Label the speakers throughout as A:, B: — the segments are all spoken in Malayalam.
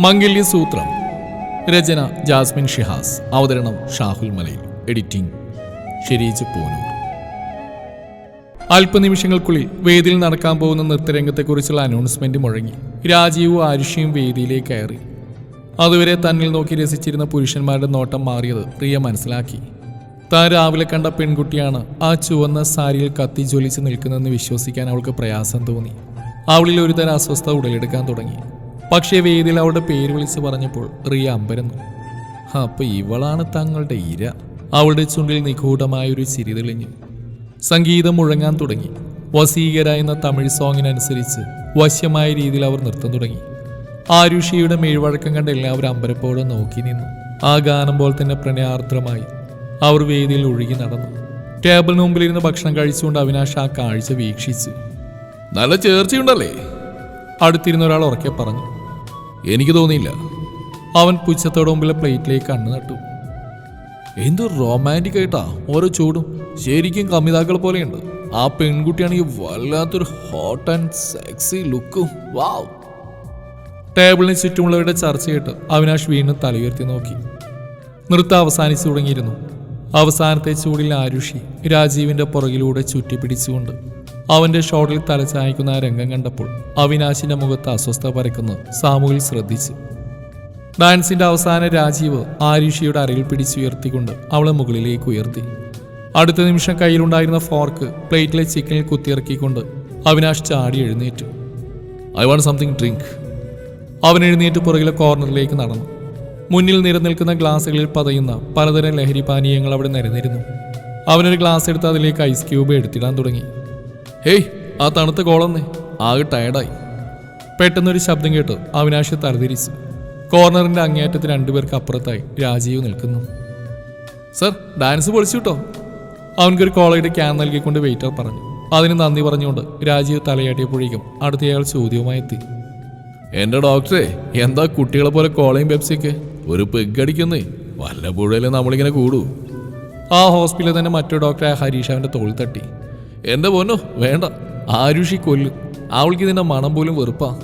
A: മംഗല്യ സൂത്രം. രചന ജാസ്മിൻ ഷിഹാസ്. അവതരണം ഷാഹുൽ മലയിൽ. എഡിറ്റിംഗ് ഷെരീജ് പൂനൂർ. അല്പനിമിഷങ്ങൾക്കുള്ളിൽ വേദിയിൽ നടക്കാൻ പോകുന്ന നൃത്തരംഗത്തെക്കുറിച്ചുള്ള അനൗൺസ്മെന്റ് മുഴങ്ങി രാജീവും ആരുഷിയും വേദിയിലേക്ക് കയറി. അതുവരെ തന്നിൽ നോക്കി രസിച്ചിരുന്ന പുരുഷന്മാരുടെ നോട്ടം മാറിയത് പ്രിയ മനസ്സിലാക്കി. താൻ രാവിലെ കണ്ട പെൺകുട്ടിയാണ് ആ ചുവന്ന സാരിയിൽ കത്തി ജ്വലിച്ച് നിൽക്കുന്നതെന്ന് വിശ്വസിക്കാൻ അവൾക്ക് പ്രയാസം തോന്നി. അവളിൽ ഒരുതരം അസ്വസ്ഥത ഉടലെടുക്കാൻ തുടങ്ങി. പക്ഷേ വേദിയിൽ അവളുടെ പേര് വിളിച്ച് പറഞ്ഞപ്പോൾ റിയ അമ്പരന്നു. അപ്പൊ ഇവളാണ് തങ്ങളുടെ ഇര? അവളുടെ ചുണ്ടിൽ നിഗൂഢമായ ഒരു ചിരി തെളിഞ്ഞു. സംഗീതം മുഴങ്ങാൻ തുടങ്ങി. വസീകര എന്ന തമിഴ് സോങ്ങിനനുസരിച്ച് വശ്യമായ രീതിയിൽ അവർ നൃത്തം തുടങ്ങി. ആരുഷിയുടെ മേഴ്വഴക്കം കണ്ട് എല്ലാവരും അമ്പരപ്പോടെ നോക്കി നിന്നു. ആ ഗാനം പോലെ തന്നെ പ്രണയാർദ്രമായി അവർ വേദിയിൽ ഒഴുകി നടന്നു. ടേബിളിന് മുമ്പിലിരുന്ന് ഭക്ഷണം കഴിച്ചുകൊണ്ട് അവിനാഷ് ആ കാഴ്ച വീക്ഷിച്ചു. നല്ല ചേർച്ചയുണ്ടല്ലേ? അടുത്തിരുന്ന ഒരാൾ ഉറക്കെ പറഞ്ഞു. എനിക്ക് തോന്നിയില്ല. അവൻ പുച്ഛത്തോടെ മുമ്പിലെ പ്ലേറ്റിലേക്ക് കണ്ണു നട്ടു. എന്ത് റൊമാന്റിക് ആയിട്ടാ ഓരോ ചൂടും ശരിക്കും കമിതാക്കൾ പോലെയുണ്ട്. ആ പെൺകുട്ടിയാണെങ്കിൽ വല്ലാത്തൊരു ഹോട്ട് ആൻഡ് സെക്സി ലുക്കും വാവ് ടേബിളിന് ചുറ്റുമുള്ളവരുടെ ചർച്ച കേട്ട് അവിനാഷ് വീണ്ടും തലയുയർത്തി നോക്കി. നൃത്തം അവസാനിച്ചു തുടങ്ങിയിരുന്നു. അവസാനത്തെ ചൂടിൽ ആരുഷി രാജീവിന്റെ പുറകിലൂടെ ചുറ്റിപ്പിടിച്ചുകൊണ്ട് അവന്റെ ഷോട്ടിൽ തലചായ്ക്കുന്ന ആ രംഗം കണ്ടപ്പോൾ അവിനാശിന്റെ മുഖത്ത് അസ്വസ്ഥ പരക്കുന്നു. സാമുവിൽ ശ്രദ്ധിച്ചു. ഡാൻസിന്റെ അവസാന രാജീവ് ആരീഷിയുടെ അരയിൽ പിടിച്ചുയർത്തിക്കൊണ്ട് അവളെ മുകളിലേക്ക് ഉയർത്തി. അടുത്ത നിമിഷം കയ്യിലുണ്ടായിരുന്ന ഫോർക്ക് പ്ലേറ്റിലെ ചിക്കനിൽ കുത്തിയിറക്കിക്കൊണ്ട് അവിനാഷ് ചാടി എഴുന്നേറ്റു. I want something drink. അവൻ എഴുന്നേറ്റ് പുറകിലെ കോർണറിലേക്ക് നടന്നു. മുന്നിൽ നിരനിൽക്കുന്ന ഗ്ലാസ്സുകളിൽ പതയുന്ന പലതരം ലഹരി പാനീയങ്ങൾ അവിടെ നിരന്നിരുന്നു. അവനൊരു ഗ്ലാസ് എടുത്ത് അതിലേക്ക് ഐസ് ക്യൂബ് എടുത്തിടാൻ തുടങ്ങി. ഹേയ് ആ തണുത്ത കോളന്നേ. ആകെ ടയർഡായി പെട്ടെന്നൊരു ശബ്ദം കേട്ടു അവിനാശ് തലതിരിച്ചു കോർണറിന്റെ അങ്ങേയറ്റത്ത് രണ്ടുപേർക്ക് അപ്പുറത്തായി രാജീവ് നിൽക്കുന്നു. സർ ഡാൻസ് പൊളിച്ചു കിട്ടോ അവൻക്കൊരു കോളയുടെ ക്യാൻ നൽകിക്കൊണ്ട് വെയിറ്റർ പറഞ്ഞു. അതിന് നന്ദി പറഞ്ഞുകൊണ്ട് രാജീവ് തലയാട്ടിയപ്പോഴേക്കും അടുത്തയാൾ ചോദ്യവുമായി എത്തി. എന്റെ ഡോക്ടറെ എന്താ കുട്ടികളെ പോലെ കോളയും പെപ്സിയൊക്കെ ഒരു പെഗടിക്കുന്നേ വല്ലപ്പോഴേലും നമ്മളിങ്ങനെ കൂടൂ? ആ ഹോസ്പിറ്റലിൽ തന്നെ മറ്റൊരു ഡോക്ടറായ ഹരീഷ് അവന്റെ തോളിൽ തട്ടി. എന്റെ പൊന്നോ? വേണ്ട. ആരുഷി കൊല്ലും. അവൾക്ക് ഇതിന്റെ മണം പോലും വെറുപ്പാ.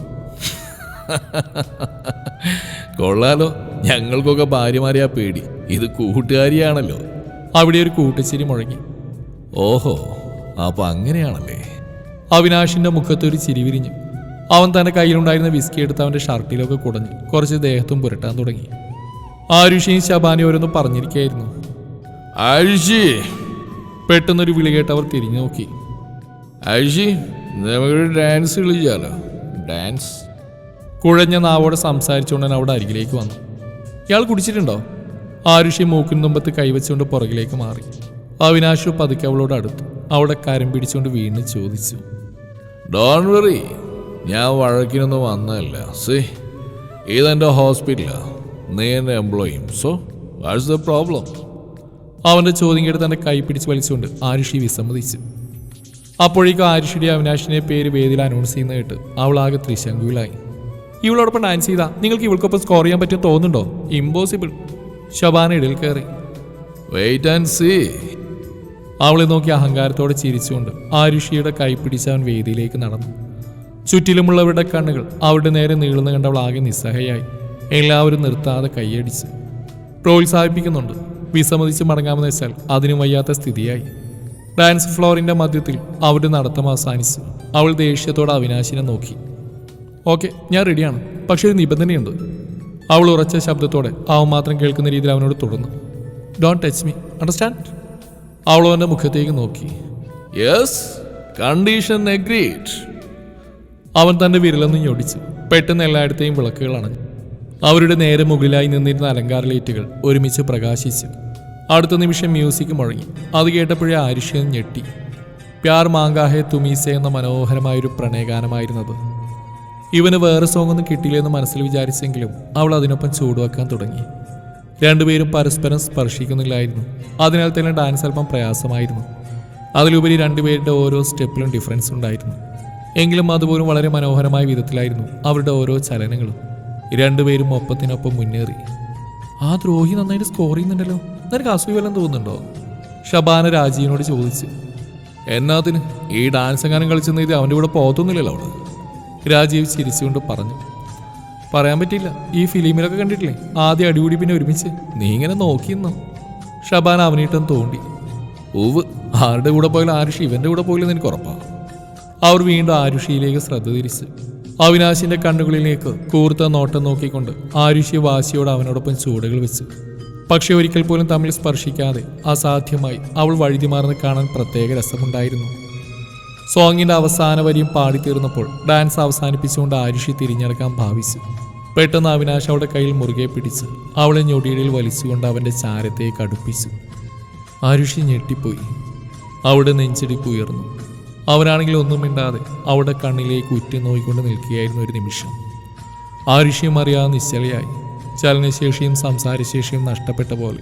A: കൊള്ളാലോ. ഞങ്ങൾക്കൊക്കെ ഭാര്യമാരെയാ പേടി. ഇത് കൂട്ടുകാരിയാണല്ലോ. അവിടെ ഒരു കൂട്ടുച്ചിരി മുഴങ്ങി. ഓഹോ അപ്പൊ അങ്ങനെയാണല്ലേ? അവിനാഷിന്റെ മുഖത്ത് ഒരു ചിരി വിരിഞ്ഞു. അവൻ തന്റെ കയ്യിലുണ്ടായിരുന്ന വിസ്കി എടുത്ത് അവന്റെ ഷർട്ടിലൊക്കെ കുടഞ്ഞു കുറച്ച് ദേഹത്തും പുരട്ടാൻ തുടങ്ങി. ആരുഷിയും ശബാനി ഓരോന്നും പറഞ്ഞിരിക്കായിരുന്നു. ആരുഷി പെട്ടെന്നൊരു വിളി കേട്ട് അവർ തിരിഞ്ഞു നോക്കി. ആരുഷി നമുക്കൊരു ഡാൻസ് കളിച്ചാലോ ഡാൻസ്? കുഴഞ്ഞ നാവോടെ സംസാരിച്ചുകൊണ്ട് അവിടെ അരികിലേക്ക് വന്നു. ഇയാൾ കുടിച്ചിട്ടുണ്ടോ? ആരുഷി മൂക്കിൻ തുമ്പത്ത് കൈവച്ചുകൊണ്ട് പുറകിലേക്ക് മാറി. അവിനാശു പതുക്കെ അവളോട് അടുത്തു. അവിടെ കരം പിടിച്ചുകൊണ്ട് വീണ്ടും ചോദിച്ചു. ഡോൺ വെറി ഞാൻ വഴക്കിനൊന്നും വന്നതല്ല. സേ ഇതെന്റെ ഹോസ്പിറ്റലാണ് നീ എന്റെ എംപ്ലോയിയും സോ വാട്ട്സ് ദ പ്രോബ്ലം? അവന്റെ ചോദ്യം കേട്ട് തന്റെ കൈ പിടിച്ച് വലിച്ചുകൊണ്ട് ആരുഷി വിസമ്മതിച്ചു. അപ്പോഴേക്കും ആരുഷിയുടെ അവിനാഷിനെ പേര് വേദിയിൽ അനൗൺസ് ചെയ്യുന്ന കേട്ട് അവൾ ആകെ ത്രിശങ്കുവിലായി. ഇവളോടൊപ്പം ഡാൻസ് ചെയ്താ നിങ്ങൾക്ക് ഇവൾക്കൊപ്പം സ്കോർ ചെയ്യാൻ പറ്റും തോന്നുന്നുണ്ടോ? ഇമ്പോസിബിൾ ശബാന ഇടയിൽ കയറി. വെയിറ്റ് ആൻഡ് സീ അവളെ നോക്കി അഹങ്കാരത്തോടെ ചിരിച്ചുകൊണ്ട് ആരുഷിയുടെ കൈ പിടിച്ച് അവൻ വേദിയിലേക്ക് നടന്നു. ചുറ്റിലുമുള്ളവരുടെ കണ്ണുകൾ അവരുടെ നേരെ നീളുന്ന കണ്ടവൾ ആകെ നിസ്സഹയായി. എല്ലാവരും നിർത്താതെ കൈയടിച്ച്. പ്രോത്സാഹിപ്പിക്കുന്നുണ്ട്. വിസമ്മതിച്ച് മടങ്ങാമെന്ന് വെച്ചാൽ അതിനും വയ്യാത്ത സ്ഥിതിയായി. ഡാൻസ് ഫ്ലോറിന്റെ മധ്യത്തിൽ അവരുടെ നടത്തം അവസാനിച്ചു. അവൾ ദേഷ്യത്തോടെ അവിനാശിനെ നോക്കി. ഓക്കെ ഞാൻ റെഡിയാണ്. പക്ഷെ ഒരു നിബന്ധനയുണ്ട്. അവൾ ഉറച്ച ശബ്ദത്തോടെ അവൻ മാത്രം കേൾക്കുന്ന രീതിയിൽ അവനോട് തുടർന്നു. ഡോണ്ട് ടച്ച് മീ അണ്ടർസ്റ്റാൻഡ് അവൾ അവന്റെ മുഖത്തേക്ക് നോക്കി. യെസ് കണ്ടീഷൻ എഗ്രീഡ് അവൻ തന്റെ വിരലൊന്ന് ഞൊടിച്ചു പെട്ടെന്ന് എല്ലായിടത്തെയും വിളക്കുകൾ അണഞ്ഞു. അവരുടെ നേരെ മുകളിലായി നിന്നിരുന്ന അലങ്കാര ലൈറ്റുകൾ ഒരുമിച്ച് പ്രകാശിച്ചു. അടുത്ത നിമിഷം മ്യൂസിക് മുഴങ്ങി. അത് കേട്ടപ്പോഴേ ആരിഷ്യൻ ഞെട്ടി. പ്യാർ മാങ്കാഹെ തുമീസെ എന്ന മനോഹരമായൊരു പ്രണയഗാനമായിരുന്നത്. ഇവന് വേറെ സോങ് ഒന്നും കിട്ടിയില്ലെന്ന് മനസ്സിൽ വിചാരിച്ചെങ്കിലും അവൾ അതിനൊപ്പം ചൂടുവെക്കാൻ തുടങ്ങി. രണ്ടുപേരും പരസ്പരം സ്പർശിക്കുന്നില്ലായിരുന്നു. അതിനാൽ തന്നെ ഡാൻസ് അല്പം പ്രയാസമായിരുന്നു. അതിലുപരി രണ്ടുപേരുടെ ഓരോ സ്റ്റെപ്പിലും ഡിഫറൻസ് ഉണ്ടായിരുന്നു. എങ്കിലും അതുപോലും വളരെ മനോഹരമായ വിധത്തിലായിരുന്നു അവരുടെ ഓരോ ചലനങ്ങളും. രണ്ടുപേരും ഒപ്പത്തിനൊപ്പം മുന്നേറി. ആ ദ്രോഹി നന്നായിട്ട് സ്കോർ ചെയ്യുന്നുണ്ടല്ലോ. നിനക്ക് അസൂയ തോന്നുന്നുണ്ടോ? ഷബാന രാജീവിനോട് ചോദിച്ചു. എന്നാത്തിന് ഈ ഡാൻസ് എങ്ങാനും കളിച്ചെന്ന് ഇത് അവന്റെ കൂടെ പോകത്തൊന്നുമില്ലല്ലോ അവൾ രാജീവ് ചിരിച്ചുകൊണ്ട് പറഞ്ഞു. പറയാൻ പറ്റില്ല ഈ ഫിലിമിലൊക്കെ കണ്ടിട്ടില്ലേ? ആദ്യം അടിപൊളി പിന്നെ ഒരുമിച്ച്. നീ ഇങ്ങനെ നോക്കിയെന്നോ? ഷബാൻ അവനീട്ടം തോണ്ടി. ഉവ് ആരുടെ കൂടെ പോയാലും ആരുഷി ഇവന്റെ കൂടെ പോയില്ലെന്ന് എനിക്ക് ഉറപ്പാണ് അവർ വീണ്ടും ആരുഷിയിലേക്ക് ശ്രദ്ധ തിരിച്ചു. അവിനാശിന്റെ കണ്ണുകളിലേക്ക് കൂർത്ത നോട്ടം നോക്കിക്കൊണ്ട് ആരുഷി വാശിയോട് അവനോടൊപ്പം ചൂടുകൾ വെച്ചു. പക്ഷെ ഒരിക്കൽ പോലും തമ്മിൽ സ്പർശിക്കാതെ അസാധ്യമായി അവൾ വഴുതിമാർന്ന് കാണാൻ പ്രത്യേക രസമുണ്ടായിരുന്നു. സോങ്ങിന്റെ അവസാന വരിയും പാടിത്തീർന്നപ്പോൾ ഡാൻസ് അവസാനിപ്പിച്ചുകൊണ്ട് ആരുഷി തിരിഞ്ഞെടുക്കാൻ ഭാവിച്ചു. പെട്ടെന്ന് അവിനാശ് അവളുടെ കയ്യിൽ മുറുകെ പിടിച്ച് അവളെ ഞൊടിയിടയിൽ വലിച്ചുകൊണ്ട് അവന്റെ ചാരത്തേക്ക് അടുപ്പിച്ചു ആരുഷി ഞെട്ടിപ്പോയി. അവിടെ നെഞ്ചിടിപ്പ് ഉയർന്നു. അവനാണെങ്കിൽ ഒന്നും മിണ്ടാതെ അവിടെ കണ്ണിലേക്ക് ഉറ്റുനോയിക്കൊണ്ട് നിൽക്കുകയായിരുന്നു ഒരു നിമിഷം. ആരുഷിയും അറിയാതെ നിശ്ചലയായി ചലനശേഷിയും സംസാരശേഷിയും നഷ്ടപ്പെട്ട പോലെ.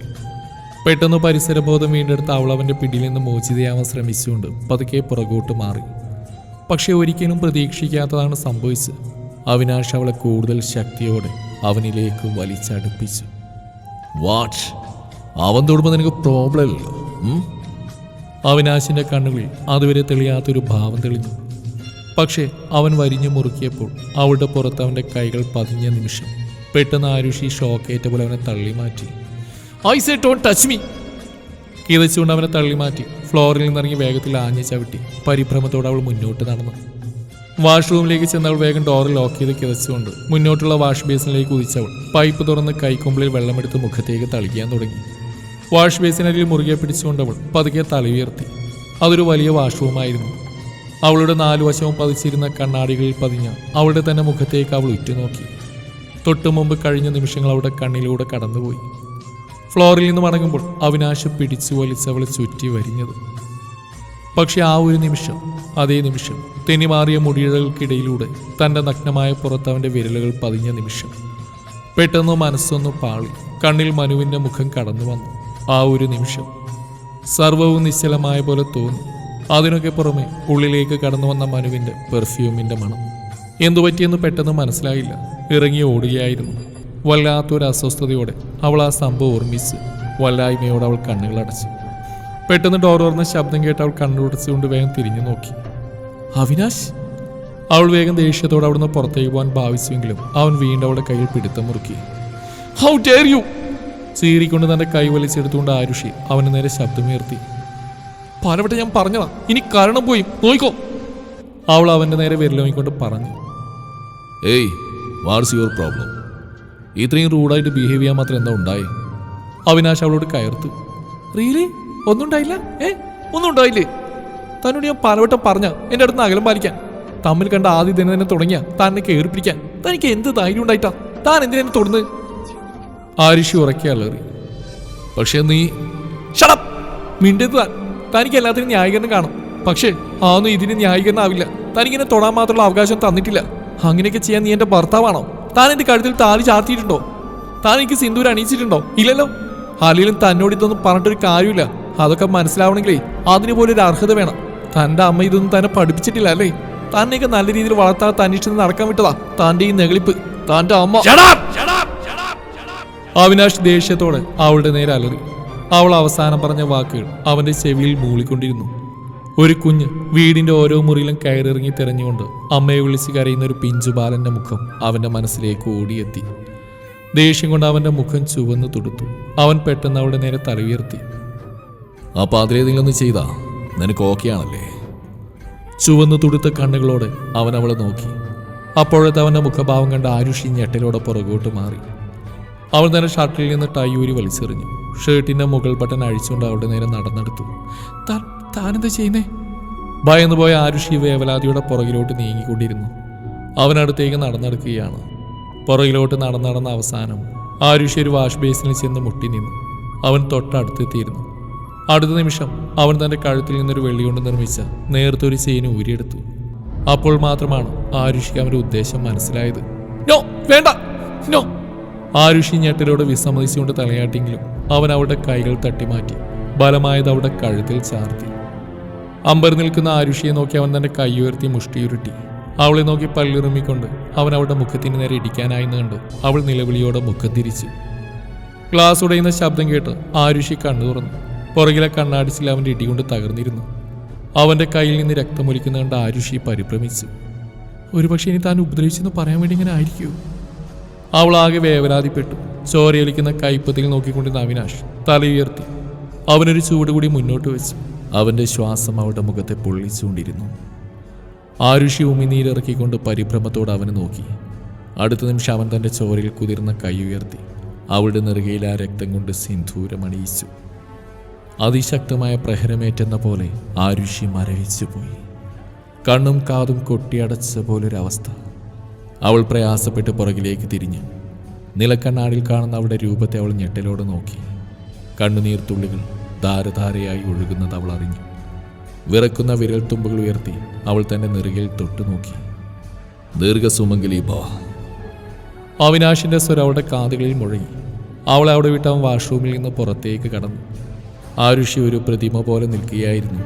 A: പെട്ടെന്ന് പരിസരബോധം വീണ്ടെടുത്ത് അവൾ അവന്റെ പിടിയിൽ നിന്ന് മോചിതയാവാൻ ശ്രമിച്ചുകൊണ്ട് പതുക്കെ പുറകോട്ട് മാറി. പക്ഷേ ഒരിക്കലും പ്രതീക്ഷിക്കാത്തതാണ് സംഭവിച്ചത്. അവിനാഷ് അവളെ കൂടുതൽ ശക്തിയോടെ അവനിലേക്ക് വലിച്ചടുപ്പിച്ചു. വാട്ട് അവൻ തൊടുമ്പോൾ നിനക്ക് പ്രോബ്ലം ഇല്ലല്ലോ. അവിനാശിന്റെ കണ്ണുകളിൽ അതുവരെ തെളിയാത്തൊരു ഭാവം തെളിഞ്ഞു. പക്ഷേ അവൻ വരിഞ്ഞു മുറുക്കിയപ്പോൾ അവളുടെ പുറത്ത് അവന്റെ കൈകൾ പതിഞ്ഞ നിമിഷം പെട്ടെന്ന് ആരുഷി ഷോക്കേറ്റ പോലെ അവനെ തള്ളി മാറ്റി. I say don't touch me കിതച്ചുകൊണ്ട് അവനെ തള്ളി മാറ്റി ഫ്ലോറിൽ നിന്നിറങ്ങി വേഗത്തിൽ ആഞ്ഞു ചവിട്ടി പരിഭ്രമത്തോടെ അവൾ മുന്നോട്ട് നടന്നു. വാഷ്റൂമിലേക്ക് ചെന്ന് അവൾ വേഗം ഡോർ ലോക്ക് ചെയ്ത് കിതച്ചുകൊണ്ട് മുന്നോട്ടുള്ള വാഷ് ബേസിനിലേക്ക് കുതിച്ചവൾ പൈപ്പ് തുറന്ന് കൈക്കൊമ്പിളിൽ വെള്ളമെടുത്ത് മുഖത്തേക്ക് തളിക്കാൻ തുടങ്ങി. വാഷ് ബേസിനരിൽ മുറുകെ പിടിച്ചുകൊണ്ടവൾ പതുക്കെ തലയുയർത്തി അതൊരു വലിയ വാഷ്റൂമായിരുന്നു. അവളുടെ നാലു വശവും പതിച്ചിരുന്ന കണ്ണാടികളിൽ പതിഞ്ഞ അവളുടെ തന്നെ മുഖത്തേക്ക് അവൾ ഉറ്റുനോക്കി. തൊട്ടു മുമ്പ് കഴിഞ്ഞ നിമിഷങ്ങൾ അവളുടെ കണ്ണിലൂടെ കടന്നുപോയി. ഫ്ലോറിൽ നിന്ന് മടങ്ങുമ്പോൾ അവിനാശ് പിടിച്ചു വലിച്ച് അവളെ ചുറ്റി വരിഞ്ഞത്. പക്ഷെ ആ ഒരു നിമിഷം അതേ നിമിഷം തെന്നിമാറിയ മുടിയിഴകൾക്കിടയിലൂടെ തന്റെ നഗ്നമായ പുറത്ത് അവന്റെ വിരലുകൾ പതിഞ്ഞ നിമിഷം. പെട്ടെന്ന് മനസ്സൊന്ന് പാളി. കണ്ണിൽ മനുവിന്റെ മുഖം കടന്നു വന്നു. ആ ഒരു നിമിഷം. സർവവും നിശ്ചലമായ പോലെ തോന്നി. അതിനൊക്കെ പുറമെ ഉള്ളിലേക്ക് കടന്നു വന്ന മനുവിന്റെ പെർഫ്യൂമിന്റെ മണം. എന്തു പറ്റിയെന്ന് പെട്ടെന്ന് മനസ്സിലായില്ല. ഇറങ്ങി ഓടുകയായിരുന്നു. വല്ലാത്തൊരു അസ്വസ്ഥതയോടെ അവൾ ആ സംഭവം ഓർമ്മിച്ച് വല്ലായ്മയോടെ അവൾ കണ്ണുകളടച്ചു പെട്ടെന്ന് ഡോർ തുറന്ന ശബ്ദം കേട്ട് അവൾ കണ്ണുടച്ചുകൊണ്ട് വേഗം തിരിഞ്ഞു നോക്കി. അവിനാശ്? അവൾ വേഗം ദേഷ്യത്തോടെ അവിടുന്ന് പുറത്തേക്ക് പോകാൻ ഭാവിച്ചുവെങ്കിലും അവൻ വീണ്ടും അവളുടെ കയ്യിൽ പിടുത്തം മുറുക്കി. ഹൗ ഡെയർ യു ചീറിക്കൊണ്ട് തന്റെ കൈ വലിച്ചെടുത്തുകൊണ്ട് ആരുഷി അവന് നേരെ ശബ്ദമുയർത്തി. പാലവട്ടെ ഞാൻ പറഞ്ഞതാ. ഇനി കാരണം പോയി. നോയിക്കോ. അവൾ അവന്റെ നേരെ വിരലോങ്ങിക്കൊണ്ട് പറഞ്ഞു. ഏയ് വാട്സ് യുവർ പ്രോബ്ലം. ഇത്രയും റൂഡായിട്ട് ബിഹേവ് ചെയ്യാൻ മാത്രം എന്താ ഉണ്ടായി? അവിനാശ് അവളോട് കയർത്തു. റീലി ഒന്നും ഉണ്ടായില്ല? ഏ ഒന്നും ഉണ്ടായില്ലേ? തന്നോട് ഞാൻ പലവട്ടം പറഞ്ഞ എന്റെ അടുത്ത് അകലം പാലിക്കാൻ. തമ്മിൽ കണ്ട ആദ്യ ദിനം തന്നെ തുടങ്ങിയ തന്നെ എന്നെ കയറി പിടിക്കാൻ തനിക്ക് എന്ത് ധൈര്യം ഉണ്ടായിട്ടാ? താൻ എന്തിനെ തുടർന്ന് ആരിഷി ഉറക്കി അലറി. പക്ഷെ നീ ഷടപ്പ് മിണ്ടത് തനിക്ക് എല്ലാത്തിനും ന്യായീകരണം കാണും. പക്ഷേ ആന്നും ഇതിന് ന്യായീകരണമാവില്ല തനിക്കിനെ തൊടാൻ മാത്രമുള്ള അവകാശം തന്നിട്ടില്ല. അങ്ങനെയൊക്കെ ചെയ്യാൻ നീ എന്റെ ഭർത്താവാണോ? താൻ എന്റെ കഴുത്തിൽ താലി ചാർത്തിയിട്ടുണ്ടോ? താൻ എനിക്ക് സിന്ദൂർ അണിയിച്ചിട്ടുണ്ടോ? ഇല്ലല്ലോ. അല്ലെങ്കിലും തന്നോട് ഇതൊന്നും പറഞ്ഞിട്ടൊരു കാര്യമില്ല. അതൊക്കെ മനസ്സിലാവണമെങ്കിലേ അതിന് പോലെ ഒരു അർഹത വേണം. തന്റെ അമ്മ ഇതൊന്നും തന്നെ പഠിപ്പിച്ചിട്ടില്ല അല്ലേ? തന്നെയൊക്കെ നല്ല രീതിയിൽ വളർത്താതെ തന്നിഷ്ടം നടക്കാൻ വിട്ടതാ. തന്റെ ഈ നെകളിപ്പ് തന്റെ അമ്മ അവിനാഷ് ദേഷ്യത്തോടെ അവളുടെ നേരെ അലറി. അവൾ അവസാനം പറഞ്ഞ വാക്കുകൾ അവന്റെ ചെവിയിൽ മൂളിക്കൊണ്ടിരുന്നു. ഒരു കുഞ്ഞ് വീടിന്റെ ഓരോ മുറിയിലും കയറിറങ്ങി തിരഞ്ഞുകൊണ്ട് അമ്മയെ വിളിച്ച് കരയുന്ന ഒരു പിഞ്ചുബാലന്റെ മുഖം അവന്റെ മനസ്സിലേക്ക് ഓടിയെത്തി. ദേഷ്യം കൊണ്ട് അവന്റെ മുഖം ചുവന്നു തുടുത്തു. അവൻ പെട്ടെന്ന് അവളുടെ നേരെ തല ഉയർത്തി. അപ്പൊ അതിലേതെങ്കിലും ഒന്ന് ചെയ്താ? നിനക്ക് ഓക്കെ ആണല്ലേ? ചുവന്നു തുടുത്ത കണ്ണുകളോടെ അവൻ അവളെ നോക്കി. അപ്പോഴത്തെ അവന്റെ മുഖഭാവം കണ്ട ആരുഷി ഞെട്ടലോടെ പുറകോട്ട് മാറി. അവൾ നേരെ ഷർട്ടിൽ നിന്ന് ടൈ ഊരി വലിച്ചെറിഞ്ഞു. ഷർട്ടിന്റെ മുകൾ ബട്ടൺ അഴിച്ചുകൊണ്ട് അവളുടെ നേരെ നടന്നെടുത്തു. താൻ താനെന്താ ചെയ്യുന്നേ? ഭയന്നു പോയ ആരുഷി വേവലാതിയുടെ പുറകിലോട്ട് നീങ്ങിക്കൊണ്ടിരുന്നു. അവനടുത്തേക്ക് നടന്നെടുക്കുകയാണ്. പുറകിലോട്ട് നടന്നടന്ന അവസാനം ആരുഷി ഒരു വാഷ് ബേസിനിൽ ചെന്ന് മുട്ടി നിന്നു. അവൻ തൊട്ടടുത്തെത്തിയിരുന്നു. അടുത്ത നിമിഷം അവൻ തന്റെ കഴുത്തിൽ നിന്നൊരു വെള്ളി കൊണ്ട് നിർമ്മിച്ച നേർത്തൊരു ചെയിന് ഊരിയെടുത്തു. അപ്പോൾ മാത്രമാണ് ആരുഷിക്ക് അവന്റെ ഉദ്ദേശം മനസ്സിലായത്. നോ വേണ്ട നോ ആരുഷി ഞെട്ടലോട് വിസമ്മതിച്ചുകൊണ്ട് തലയാട്ടിയെങ്കിലും അവൻ അവളുടെ കൈകൾ തട്ടിമാറ്റി ബലമായത് അവളുടെ കഴുത്തിൽ ചാർത്തി. അമ്പർ നിൽക്കുന്ന ആരുഷിയെ നോക്കി അവൻ തന്റെ കൈ ഉയർത്തി മുഷ്ടിയുരുട്ടി. അവളെ നോക്കി പല്ലിറുമ്മിക്കൊണ്ട് അവൻ അവളുടെ മുഖത്തിന് നേരെ ഇടിക്കാനായി കണ്ട് അവൾ നിലവിളിയോടെ മുഖം തിരിച്ചു. ഗ്ലാസ് ഉടയുന്ന ശബ്ദം കേട്ട് ആരുഷി കണ്ണു തുറന്നു. പുറകിലെ കണ്ണാടിച്ചിൽ അവന്റെ ഇടികൊണ്ട് തകർന്നിരുന്നു. അവന്റെ കയ്യിൽ നിന്ന് രക്തമൊലിക്കുന്ന കണ്ട് ആരുഷി പരിഭ്രമിച്ചു. ഒരുപക്ഷെ ഇനി താൻ ഉപദ്രവിച്ചെന്ന് പറയാൻ വേണ്ടി ഇങ്ങനെ ആയിരിക്കുമോ? അവൾ ആകെ വേവലാതിപ്പെട്ടു ചോരയൊലിക്കുന്ന കൈപ്പത്തിൽ നോക്കിക്കൊണ്ടിരുന്ന അവിനാഷ് തലയുയർത്തി അവനൊരു ചൂട് കൂടി മുന്നോട്ട് വെച്ചു. അവന്റെ ശ്വാസം അവളുടെ മുഖത്തെ പൊള്ളിച്ചുകൊണ്ടിരുന്നു. ആരുഷി ഉമിനീരിറക്കിക്കൊണ്ട് പരിഭ്രമത്തോടെ അവനെ നോക്കി. അടുത്ത നിമിഷം അവൻ തന്റെ ചോരയിൽ കുതിർന്ന കൈ ഉയർത്തി. അവളുടെ നെറുകയിൽ ആ രക്തം കൊണ്ട് സിന്ധൂരമണിയിച്ചു അതിശക്തമായ പ്രഹരമേറ്റെന്ന പോലെ ആരുഷി മരവിച്ചു പോയി കണ്ണും കാതും കൊട്ടിയടച്ച പോലൊരവസ്ഥ അവൾ പ്രയാസപ്പെട്ട് പുറകിലേക്ക് തിരിഞ്ഞ്. നിലക്കണ്ണാടിൽ കാണുന്ന അവളുടെ രൂപത്തെ അവൾ ഞെട്ടലോടെ നോക്കി. കണ്ണുനീർത്തുള്ളികൾ ധാരധാരയായി ഒഴുകുന്നത് അവൾ അറിഞ്ഞു. വിറക്കുന്ന വിരൽ തുമ്പുകൾ ഉയർത്തി അവൾ തന്റെ നെറുകയിൽ തൊട്ടു നോക്കി. ദീർഘസുമംഗലി ബോ. അവിനാശിന്റെ സ്വരം അവളുടെ കാതുകളിൽ മുഴങ്ങി. അവൾ അവിടെ വിട്ട് അവൻ വാഷ്റൂമിൽ നിന്ന് പുറത്തേക്ക് കടന്നു. ആരുഷി ഒരു പ്രതിമ പോലെ നിൽക്കുകയായിരുന്നു.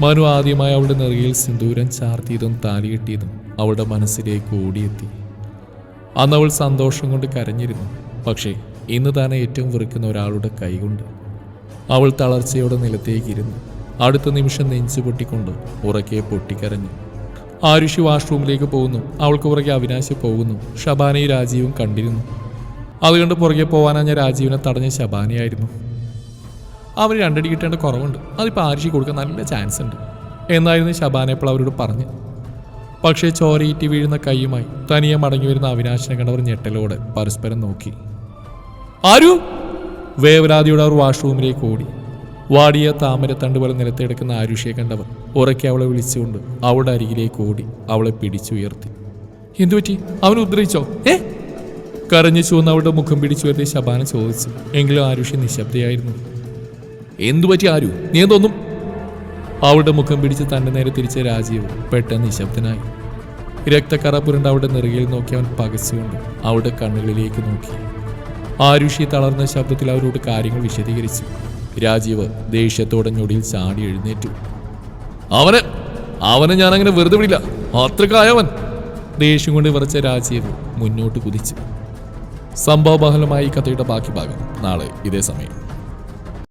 A: മനു ആദ്യമായി അവളുടെ നെറുകയിൽ സിന്ദൂരം ചാർത്തിയതും താലി കെട്ടിയതും അവളുടെ മനസ്സിലേക്ക് ഓടിയെത്തി. അന്ന് അവൾ സന്തോഷം കൊണ്ട് കരഞ്ഞിരുന്നു. പക്ഷേ ഇന്ന് താനെ ഏറ്റവും വെറുക്കുന്ന ഒരാളുടെ കൈകൊണ്ട്. അവൾ തളർച്ചയോടെ നിലത്തേക്ക് ഇരുന്നു. അടുത്ത നിമിഷം നെഞ്ചു പൊട്ടിക്കൊണ്ട് ഉറക്കെ പൊട്ടിക്കരഞ്ഞു. ആരുഷി വാഷ്റൂമിലേക്ക് പോകുന്നു. അവൾക്ക് പുറകെ അവിനാശ് പോകുന്നു. ഷബാനയും രാജീവും കണ്ടിരുന്നു. അതുകൊണ്ട് പുറകെ പോകാനാ ഞാൻ രാജീവിനെ തടഞ്ഞ ശബാനയായിരുന്നു അവർ രണ്ടടി കിട്ടേണ്ട കുറവുണ്ട്. അതിപ്പോൾ ആരുഷി കൊടുക്കാൻ നല്ല ചാൻസ് ഉണ്ട്. എന്നായിരുന്നു ശബാന ഇപ്പോൾ അവരോട് പറഞ്ഞു. പക്ഷേ ചോരയിറ്റി വീഴുന്ന കൈയുമായി തനിയെ മടങ്ങി വരുന്ന അവിനാശിനെ കണ്ടവർ ഞെട്ടലോടെ പരസ്പരം നോക്കി. ആരു? വേവരാതിയുടെ അവർ വാഷ്റൂമിലേക്ക് ഓടി. വാടിയ താമരത്തണ്ട് പോലെ നിലത്തെടുക്കുന്ന ആരുഷിയെ കണ്ടവർ ഉറക്കെ അവളെ വിളിച്ചുകൊണ്ട് അവളുടെ അരികിലേക്ക് ഓടി അവളെ പിടിച്ചുയർത്തി. എന്തുപറ്റി അവൻ ഉദ്രയിച്ചോ ഏ? കരഞ്ഞു ചുവന്ന് അവളുടെ മുഖം പിടിച്ചുയർത്തി ശബാന ചോദിച്ചു. എങ്കിലും ആരുഷി നിശബ്ദയായിരുന്നു. എന്തുപറ്റി ആരു? നീ എന്തൊന്നും അവളുടെ മുഖം പിടിച്ച് തന്റെ നേരെ തിരിച്ച രാജീവ് പെട്ടെന്ന് നിശബ്ദനായി. രക്തക്കറ പുരണ്ട അവളുടെ നെറുകയിൽ നോക്കി അവൻ പകച്ചുകൊണ്ട് അവളുടെ കണ്ണുകളിലേക്ക് നോക്കി. ആരുഷി തളർന്ന ശബ്ദത്തിൽ അവരോട് കാര്യങ്ങൾ വിശദീകരിച്ചു. രാജീവ് ദേഷ്യത്തോടെ ഞൊടിയിൽ ചാടി എഴുന്നേറ്റു. അവന് അവനെ അങ്ങനെ വെറുതെ വിടില്ല. അത്രക്കായവൻ ദേഷ്യം കൊണ്ട് വിറച്ച രാജീവ് മുന്നോട്ട് കുതിച്ചു. സംഭവബഹലമായി ഈ കഥയുടെ ബാക്കി ഭാഗം നാളെ ഇതേ സമയം.